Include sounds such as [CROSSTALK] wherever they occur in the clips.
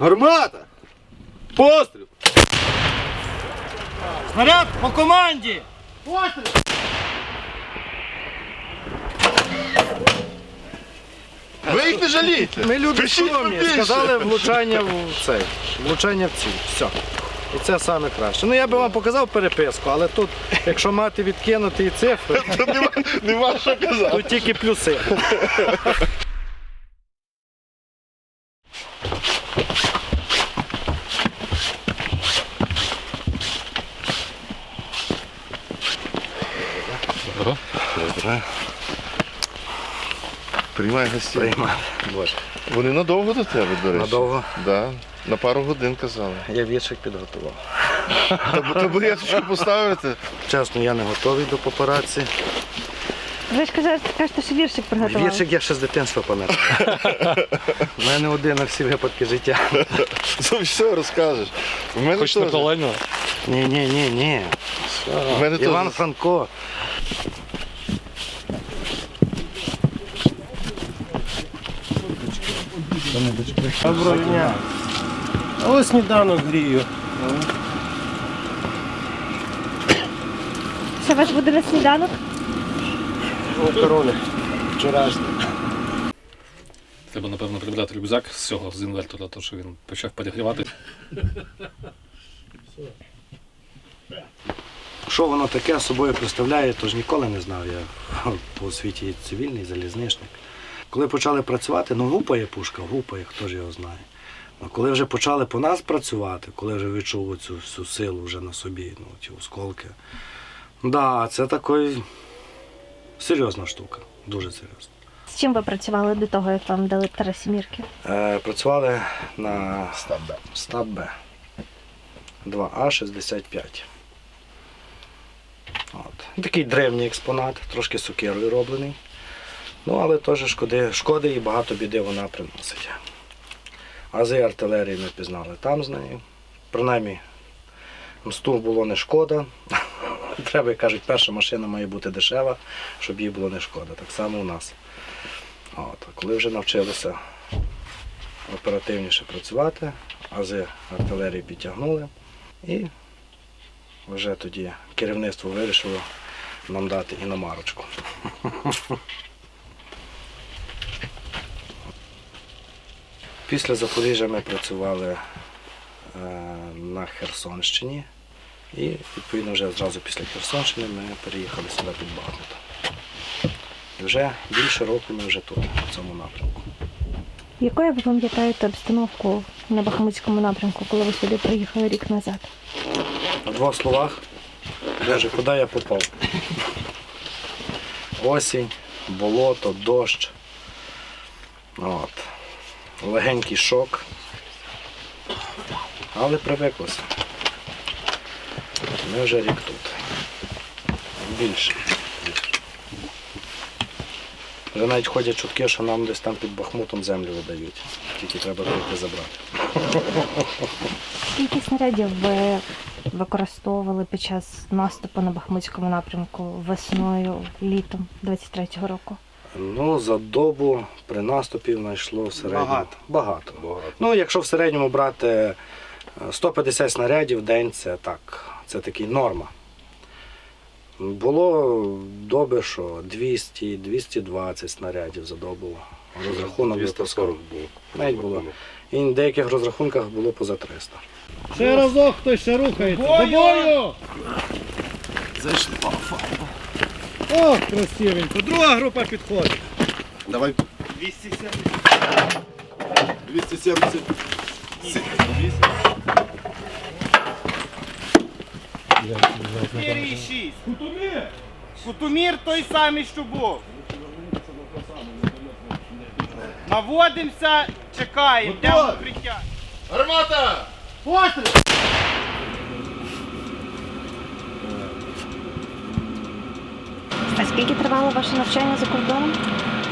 Гармата! Постріл! Снаряд по команді! Постріл! Ви їх не жалійте! Ми люди Пишіть скромні, побільше. сказали влучання в цей, влучання в ціль. Все. І це саме краще. Ну я би вам показав переписку, але тут, якщо мати відкинути і цифри, Тут нема, нема що казати. тут тільки плюси. Приймай гостей. Приймай. Боже. Вони надовго до тебе, до речі. Надовго. Да. На пару годин казали. Я віршик підготував. [LAUGHS] Та табуреточку поставити. Чесно, я не готовий до папараці. Ви ж кажете, кажете, що віршик приготували. Віршик я ще з дитинства пам'ятаю. У мене один на всі випадки життя. Ну все розкажеш. У мене Хоч теж. не колено. Ні, ні, ні, ні. У мене Теж. Франко. Доброго дня. Ось сніданок грію. Що у вас буде на сніданок? Макарони. Вчорашні. Треба, напевно, прибрати рюкзак з цього з інвертора, тому що він почав перегрівати. Що воно таке собою представляє, то ж ніколи не знав. Я по освіті цивільний залізничник. Коли почали працювати, ну гупає пушка, гупає, хто ж його знає. А коли вже почали по нас працювати, коли вже відчув цю всю силу вже на собі, ну, ті осколки. Да, це такий серйозна штука, дуже серйозна. З чим ви працювали до того, як вам дали Тарасімірки? Е, працювали на стаб Б. Стаб Б. 2А65. От. Такий древній експонат, трошки сокирою роблений. Ну, але теж шкоди, шкоди і багато біди вона приносить. Ази артилерії ми пізнали там з нею. Принаймні, мсту було не шкода. [LAUGHS] Треба, як кажуть, перша машина має бути дешева, щоб їй було не шкода. Так само у нас. От, коли вже навчилися оперативніше працювати, ази артилерії підтягнули, і вже тоді керівництво вирішило нам дати іномарочку. [LAUGHS] Після Запоріжжя ми працювали е, на Херсонщині. І відповідно вже зразу після Херсонщини ми переїхали сюди під Бахмут. І вже більше року ми вже тут, в цьому напрямку. Якою ви пам'ятаєте обстановку на Бахмутському напрямку, коли ви сюди приїхали рік назад? В двох словах, Боже, куди я попав? Осінь, болото, дощ. От. Легенький шок. Але привиклося. Ми вже рік тут. Більше. Вже навіть ходять чутки, що нам десь там під Бахмутом землю видають. Тільки треба прийти забрати. Скільки снарядів ви використовували під час наступу на Бахмутському напрямку весною, літом 23-го року? Ну, за добу при наступі знайшло в середньому. Багато. Багато. Багато. Ну, якщо в середньому брати е, 150 снарядів в день, це так, це такий норма. Було доби, що 200-220 снарядів за добу. Розрахунок випускав. було. Навіть було. І в деяких розрахунках було поза 300. Ще разок хтось ще рухається. До бою! Зайшли. О, красивенько. Друга група підходить. Давай. 270. 270. Кутумір! Кутумір той самий, що був. Наводимося, чекаємо, в укриття. Гармата! Постріл! Скільки тривало ваше навчання за кордоном?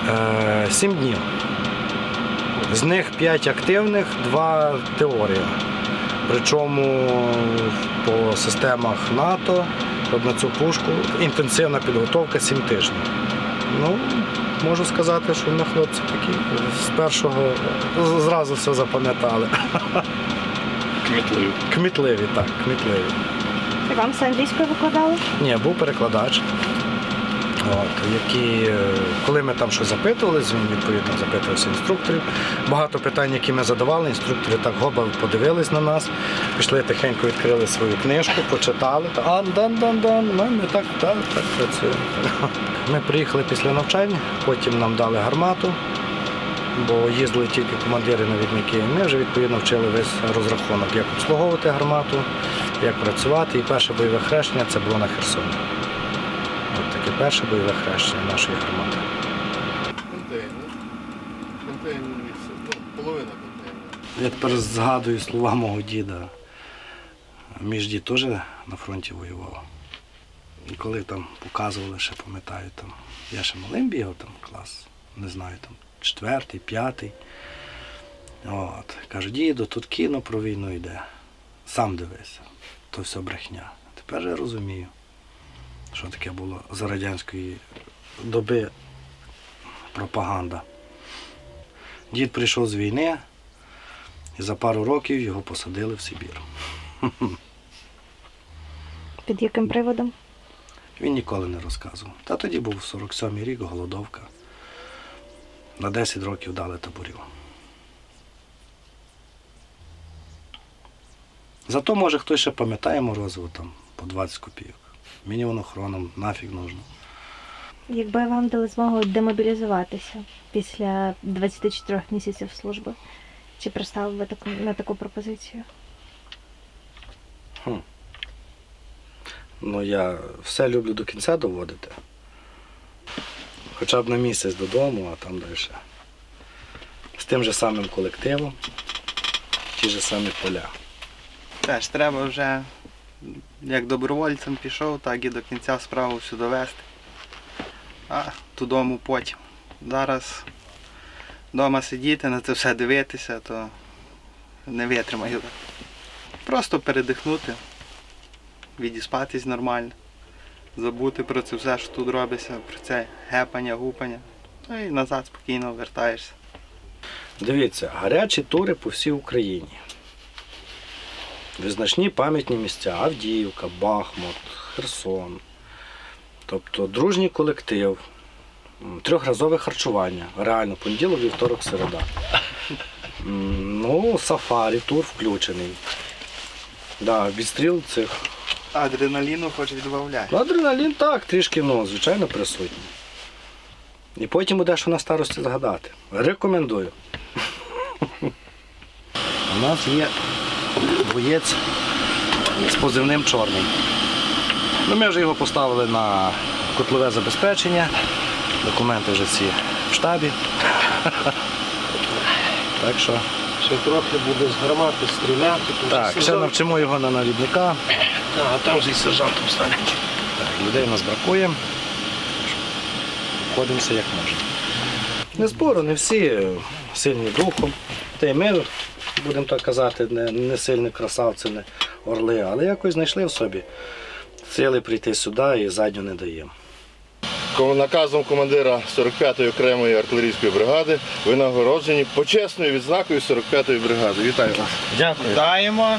Е, Сім днів. З них 5 активних, 2 теорія. Причому по системах НАТО на цю пушку інтенсивна підготовка 7 тижнів. Ну, можу сказати, що ми хлопці такі з першого зразу все запам'ятали. Кмітливі. Кмітливі, так, кмітливі. І вам все англійською викладали? Ні, був перекладач. От, який, е, коли ми там щось запитувалися, він відповідно запитувався інструкторів. Багато питань, які ми задавали, інструктори так гоба подивились на нас, пішли тихенько відкрили свою книжку, почитали. Та, дан, дан, дан, ми, так, так, так працюємо. [LAUGHS] Ми приїхали після навчання, потім нам дали гармату, бо їздили тільки командири навідники. Ми вже відповідно вчили весь розрахунок, як обслуговувати гармату, як працювати. І перше бойове хрещення це було на Херсоні. От перше бойове хрещення нашої гармати. Контейнер. Контейнер. Ну, половина контейнера. Я тепер згадую слова мого діда. Мій дід теж на фронті воював. І коли там показували, ще пам'ятаю, там, я ще малим бігав там клас, не знаю, там четвертий, п'ятий. От. Кажу, діду, тут кіно про війну йде. Сам дивися, то все брехня. Тепер я розумію, що таке було за радянської доби пропаганда. Дід прийшов з війни, і за пару років його посадили в Сибір. [LAUGHS] Під яким приводом? Він ніколи не розказував. Та тоді був 47-й рік, голодовка. На 10 років дали таборів. Зато, може, хтось ще пам'ятає Морозиво там по 20 копійок. Мені воно хроном нафіг нужно. Якби вам дали змогу демобілізуватися після 24 місяців служби, чи пристали б ви таку, на таку пропозицію? Ну, я все люблю до кінця доводити. Хоча б на місяць додому, а там далі. З тим же самим колективом, ті ж самі поля. Теж треба вже, як добровольцем пішов, так і до кінця справу всю довести. А додому потім. Зараз вдома сидіти, на це все дивитися, то не витримаю. Просто передихнути, відіспатись нормально, забути про це все, що тут робиться, про це гепання, гупання. Ну і назад спокійно вертаєшся. Дивіться, гарячі тури по всій Україні. Визначні пам'ятні місця Авдіївка, Бахмут, Херсон. Тобто дружній колектив, трьохразове харчування. Реально, понеділок, вівторок, середа. Ну, сафарі, тур включений. Да, відстріл цих. Адреналіну хоч відбавляє. Ну, адреналін так, трішки, ну, звичайно, присутній. І потім буде, що на старості згадати. Рекомендую. У нас є боєць з позивним чорний. Ну, ми вже його поставили на котлове забезпечення. Документи вже всі в штабі. [LAUGHS] Так що, Ще трохи буде з гармати стріляти. так, ще навчимо його на навідника. А там же і сержантом стане. Так, людей у нас бракує. Ходимося як можемо. Не спору, не всі сильні духом. Та й ми, будемо так казати, не, не сильні красавці, не орли, але якось знайшли в собі сили прийти сюди і задню не даємо. Наказом командира 45-ї окремої артилерійської бригади ви нагороджені почесною відзнакою 45-ї бригади. Вітаю вас. Дякую. Даємо.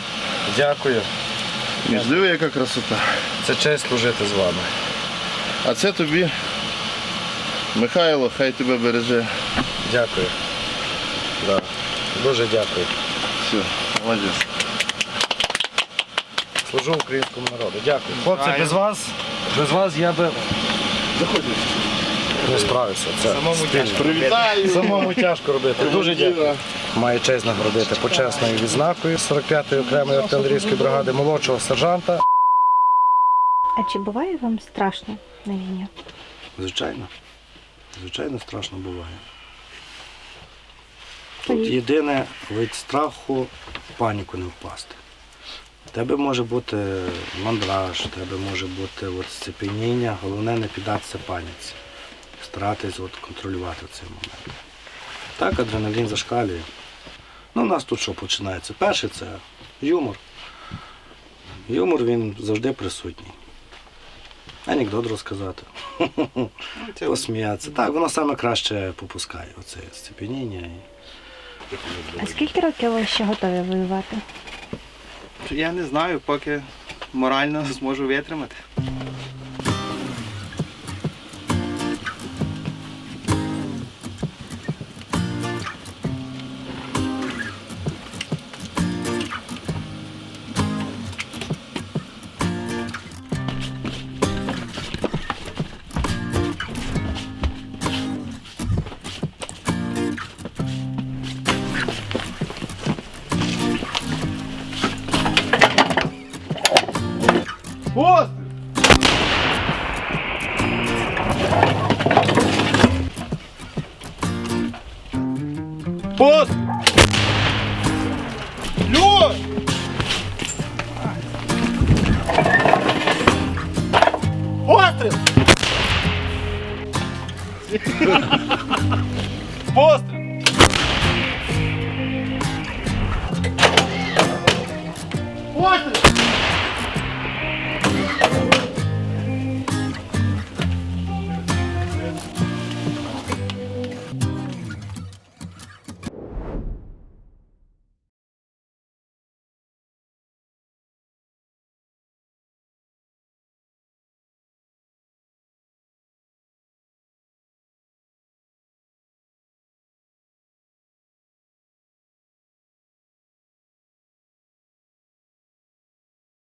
Дякую. Диви, яка красота. Це честь служити з вами. А це тобі, Михайло, хай тебе береже. Дякую. Да. Дуже дякую. Все, молодець. Служу українському народу. Дякую. Хлопці, без вас, без вас я би не справився. Це спільно. Привітаю. Самому тяжко робити. Дуже дякую. Маю честь нагородити почесною відзнакою 45-ї окремої артилерійської бригади молодшого сержанта. А чи буває вам страшно на війні? Звичайно. Звичайно, страшно буває. Тут єдине від страху паніку не впасти. В Тебе може бути мандраж, в тебе може бути от сцепеніння, головне не піддатися паніці. Старатись от контролювати цей момент. Так, адреналін зашкалює. Ну, у нас тут що починається? Перше це юмор. Юмор він завжди присутній. Анекдот розказати. [LAUGHS] Це Посміятися. Так, воно саме краще попускає оце сцепеніння. А скільки років ви ще готові воювати? Я не знаю, поки морально зможу витримати.